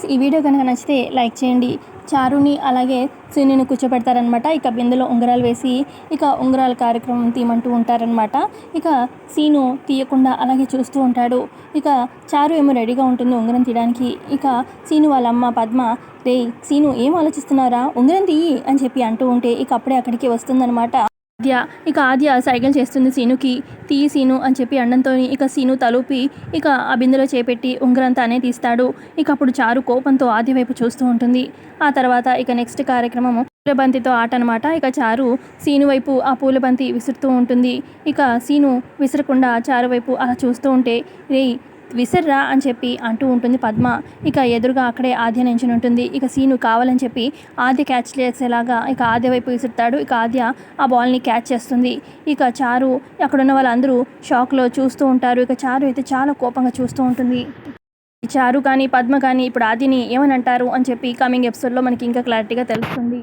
Friends ఈ video కనుక నచ్చితే లైక్ చేయండి. చారుని అలాగే సీనిని కూర్చోబెడతారనమాట ఇక బిందెలో ఉంగరాలు వేసి ఇక ఉంగరాల కార్యక్రమం తీయమంటూ ఉంటారనమాట ఇక సీను తీయకుండా అలాగే చూస్తూ ఉంటాడు. ఇక చారు ఏమో రెడీగా ఉంటుంది ఉంగరం తీయడానికి. ఇక సీను వాళ్ళ అమ్మ పద్మ రే సీను ఏం ఆలోచిస్తున్నారా? ఉంగరం తీయి అని చెప్పి అంటూ ఉంటే ఇక అప్పుడే అక్కడికి వస్తుందనమాట ఆద్య ఇక ఆద్య సైకిల్ చేస్తుంది సీనుకి. తీయి సీను అని చెప్పి అన్నంతో ఇక సీను తలూపి ఇక ఆ బిందెలో చేపెట్టి ఉంగరం తానే తీస్తాడు. ఇక అప్పుడు చారు కోపంతో ఆద్య వైపు చూస్తూ ఉంటుంది. ఆ తర్వాత ఇక నెక్స్ట్ కార్యక్రమం పూలబంతితో ఆట అనమాట ఇక చారు సీను వైపు ఆ పూలబంతి విసురుతూ ఉంటుంది. ఇక సీను విసరకుండా చారు వైపు అలా చూస్తూ ఉంటే రే విసర్రా అని చెప్పి అంటూ ఉంటుంది పద్మ. ఇక ఎదురుగా అక్కడే ఆద్య నించుని ఉంటుంది. ఇక సీను కావాలని చెప్పి ఆద్య క్యాచ్ చేసేలాగా ఇక ఆద్య వైపు విసురుతాడు. ఇక ఆద్య ఆ బాల్ని క్యాచ్ చేస్తుంది. ఇక చారు అక్కడున్న వాళ్ళందరూ షాక్లో చూస్తూ ఉంటారు. ఇక చారు అయితే చాలా కోపంగా చూస్తూ ఉంటుంది. చారు కానీ పద్మ కానీ ఇప్పుడు ఆదిని ఏమని అంటారు అని చెప్పి కమింగ్ ఎపిసోడ్లో మనకి ఇంకా క్లారిటీగా తెలుస్తుంది.